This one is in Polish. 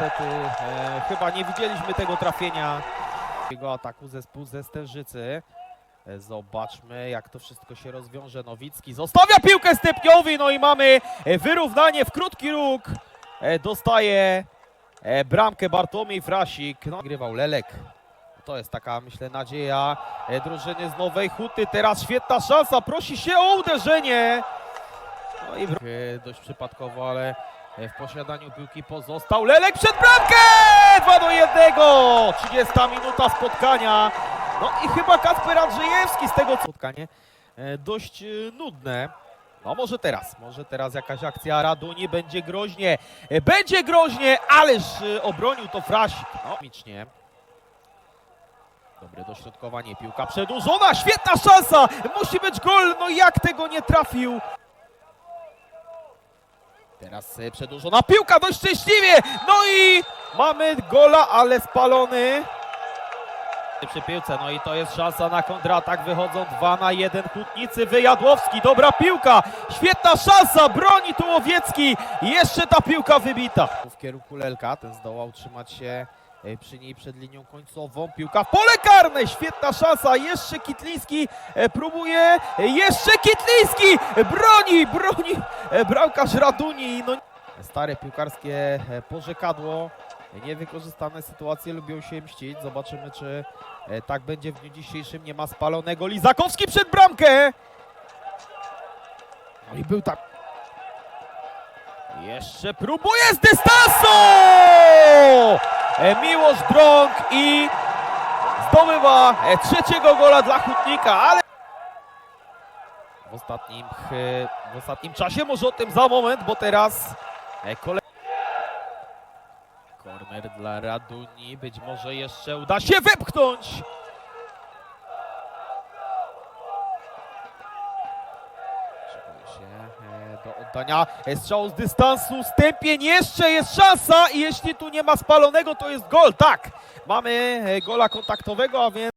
niestety e, chyba nie widzieliśmy tego trafienia. Jego ataku zespół ze Stężycy. E, Zobaczmy jak to wszystko się rozwiąże. Nowicki zostawia piłkę Stepniowi, no i mamy e, wyrównanie w krótki róg. E, Dostaje bramkę Bartłomiej Frasik. No, grywał Lelek. To jest taka, myślę, nadzieja drużyny z Nowej Huty. Teraz świetna szansa, prosi się o uderzenie. No i dość przypadkowo, ale w posiadaniu piłki pozostał Lelek przed bramkę! 2 do 1! 30 minuta spotkania. No i chyba Kasper Andrzejewski z tego spotkanie e, dość e, nudne. No może teraz, może teraz jakaś akcja Raduni, będzie groźnie, e, będzie groźnie, ależ e, obronił to Frasik. No, micznie. Dobre dośrodkowanie, piłka przedłużona, świetna szansa, musi być gol, no jak tego nie trafił. Teraz e, przedłużona piłka, dość szczęśliwie, no i mamy gola, ale spalony. Przy piłce, no i to jest szansa na kontratak, wychodzą 2 na 1 Hutnicy, Wyjadłowski, dobra piłka, świetna szansa, broni tu Łowiecki, jeszcze ta piłka wybita. W kierunku Lelka, ten zdołał trzymać się przy niej przed linią końcową, piłka w pole karne, świetna szansa, jeszcze Kitliński e, próbuje, e, jeszcze Kitliński, e, broni, broni e, bramkarz Raduni, no stare piłkarskie e, porzekadło, Niewykorzystane sytuacje lubią się mścić. Zobaczymy, czy e, tak będzie w dniu dzisiejszym. Nie ma spalonego. Lizakowski przed bramkę! No i był tak. Jeszcze próbuje z dystansu! E, Miłosz Drąg i zdobywa e, trzeciego gola dla Hutnika, ale w ostatnim, ch- w ostatnim czasie, może o tym za moment, bo teraz e, kolej Korner dla Raduni, być może jeszcze uda się wepchnąć. Szykuje się e, strzału z dystansu. Stępień jeszcze jest szansa i jeśli tu nie ma spalonego, to jest gol. Tak, mamy e, gola kontaktowego, a więc